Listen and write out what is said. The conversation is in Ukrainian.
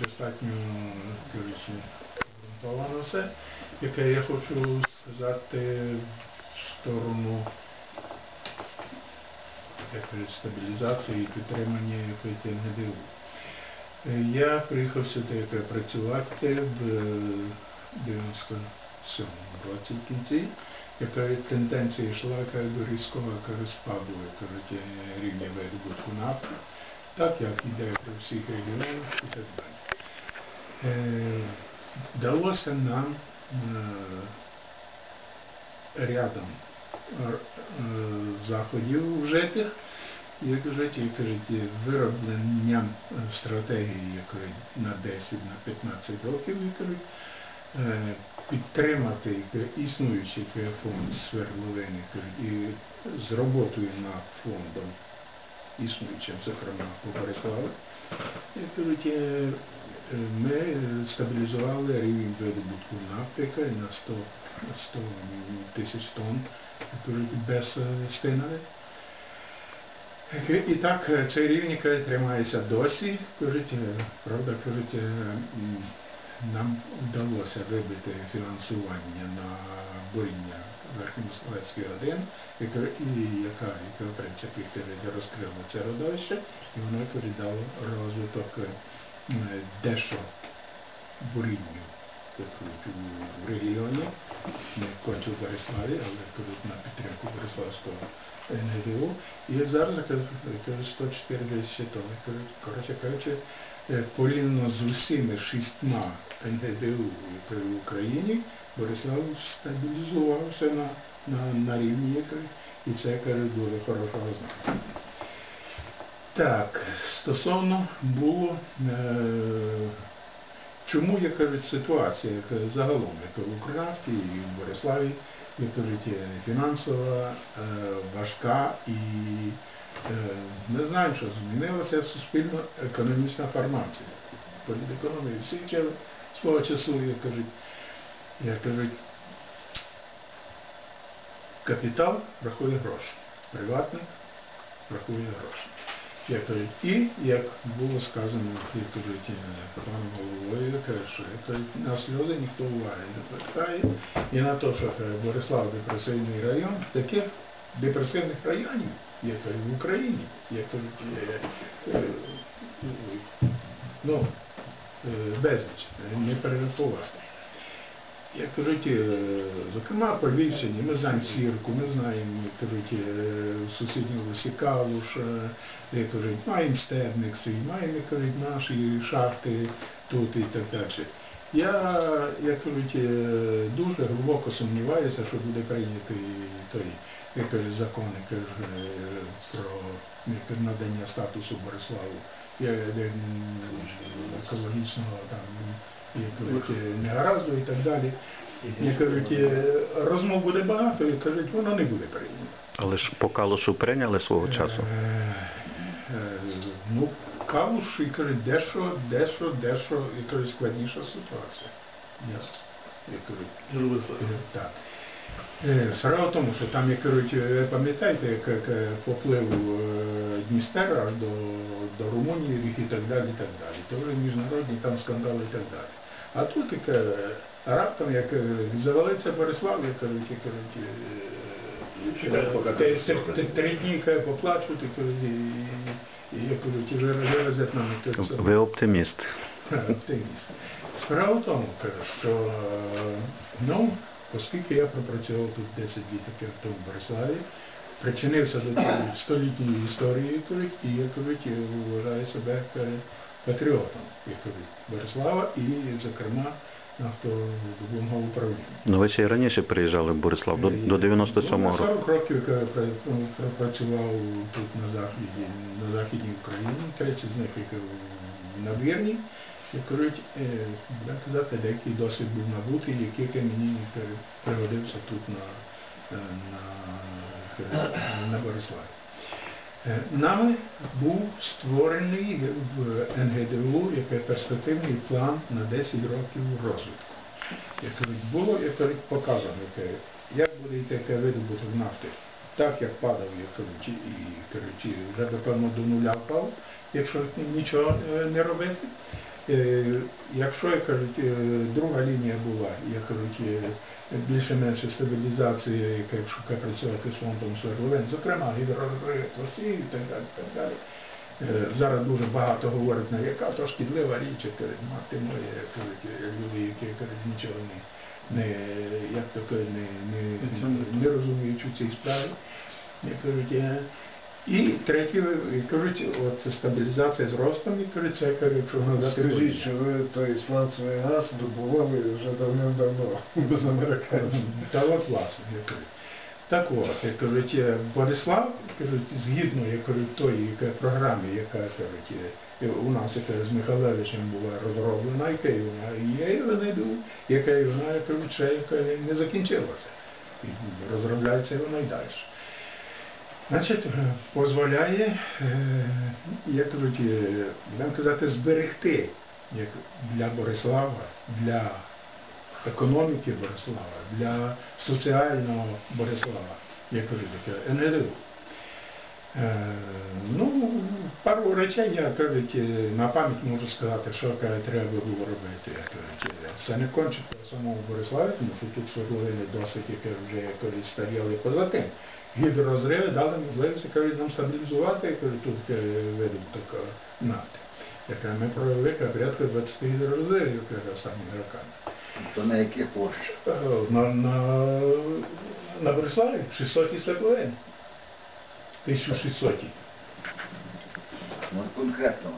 достатньо кажучи, обґрунтовано все, яке я хочу сказати в сторону стабілізації і підтримання якоїсь НГДУ. Е, Я приїхав сюди працювати в 97-му році в кінці, яка тенденція йшла яка до різкого яка розпаду яка, кажуть, е, рівня видобутку нафти, так як іде по всіх регіонах і так далі. Е, Вдалося нам е, рядом е, заходів вжитих, як кажуть, і кажуть, виробленням стратегії якої на 10 на 15 років, кажуть, підтримати існуючий фонд свердловини і з роботою над фондом існуючим, зокрема Бориславі, кажуть, е, е, ми стабілізували рівень видобутку нафтика на 100, 100 тисяч тонн без е, стинари. І так е, цей рівень тримається досі. Кажуть, е, правда, кажуть, е, нам вдалося вибити фінансування на буріння Верхньославецький 1, яка, яка, яка в принципі розкрила це родовище, і воно кажуть, розвиток е, дещо бурінню у регіоні, не кончив в Бориславі, але кажуть, на підтримку Бориславського НГДУ. І зараз кажуть, кажуть, 140 тонн. Коротше кажучи, порівняно з усіми шістьма НГДУ в Україні, Борислав стабілізувався на, на, на рівні, і це кажуть, дуже хороша ознака. Так, стосовно було, е, чому я кажуть, ситуація яка загалом, яка в Українській і в Бориславі, як кажуть, фінансова, е, важка і е, ми знаємо, що змінилася суспільно-економічна формація. Політекономії всі свого часу, як кажуть, як кажуть, капітал рахує гроші, приватник рахує гроші. Як і як було сказано, як кажуть, е, паном головою, що як кажуть, на сльози ніхто уваги не звертає. І на те, що Борислав депресивний район, таких депресивних районів, як в Україні, як е, е, ну, е, безліч, не перерахувати. Як кажуть, е, зокрема по Львівщині, ми знаємо Сірку, ми знаємо, як кажуть, е, Лисі е, як кажуть, маємо Стебник свій, маємо, як кажуть, наші шахти тут і так далі. Я, як кажуть, е, дуже глибоко сумніваюся, що буде прийнятий той як закон як кажуть, про надання статусу Бориславу екологічного там, як кажуть, е, негаразду і так далі. Як кажуть, е, розмов буде багато, і кажуть, воно не буде прийнято. Але ж по калушу прийняли свого часу. Е, е, Ну, калуш, і кажуть, дещо, дещо, дещо, і кажуть, складніша ситуація. Ясно. Як е, так. Е, Справа в тому, що там, як кажуть, е, пам'ятаєте, як, як е, поплив е, Дністер аж до, до Румунії і так далі, і так далі. То вже міжнародні там скандали і так далі. А тут е, раптом, як е, завалиться Борислав, як кажуть, кажуть, три дні каже, поплачуть, і, кажуть, і, і, кажуть, і вир- виразять нам Ви оптиміст. оптиміст. Справа в тому, що ну, оскільки я пропрацював тут 10 дітей в Бориславі, причинився до цієї столітньої історії, і я кажуть, і вважаю себе патріотом, як кажуть, Борислава і, зокрема, нафтодобувного управління. Ну ви ще й раніше приїжджали в Борислав, до, до 97-го Ну, року. 40 років я пропрацював тут на заході, на західній Україні, 30 з них як в надвірні. Як кажуть, е, казати, деякий досвід був набутий, який мені пригодився тут на, на, на Бориславі. Е, Нами був створений в НГДУ який перспективний план на 10 років розвитку. Як було як показано, як буде йти видобуток нафти. Так як падав, як і, вже до певно до нуля впав, якщо нічого е, не робити. Е, Якщо, як кажуть, е, друга лінія була, як кажуть, більше-менше стабілізації, яка якщо працювати з фондом свердловин, зокрема гідророзриви пластів і так далі. Так далі. Зараз дуже багато говорять, на яка то шкідлива річ, як кажуть, мати моє, як кажуть, е, люди, які кажуть, нічого не, не як кажуть, не, не, не розуміють у цій справі. Як кажуть, е, і третє, е, кажуть, от стабілізація з ростом, і кажуть, це кажуть, якщо надати Скажіть, що ви той сланцевий газ добували вже давним-давно без американців. Та от власне, я кажу. Так от, як кажуть, е, Борислав, кажуть, згідно як кажуть, тої яка, програми, яка кажуть, е, у нас яка з Михайлевичем була розроблена, яка і вона є, і вона йду, яка і вона, як кажуть, ще яка не закінчилася. І розробляється вона й далі. Значить, е, дозволяє, е, як кажуть, будемо казати, зберегти як для Борислава, для економіки Борислава, для соціального Борислава, як кажуть, енергію. Ну, пару речей я кажуть, е, на пам'ять можу сказати, що треба було робити. Е, це не кончить по самому Бориславі, тому що тут свердловини досить, яке вже кажуть, старіли поза тим. Гідророзриви дали можливість кажуть, нам стабілізувати тут е, видобуток е, нафти. Яка ми провели каже, порядка 20 гідророзривів каже, останніми роками. То на яких площах? Е, На, на, на Бориславі 600 свердловин. 1600. Ну, конкретно.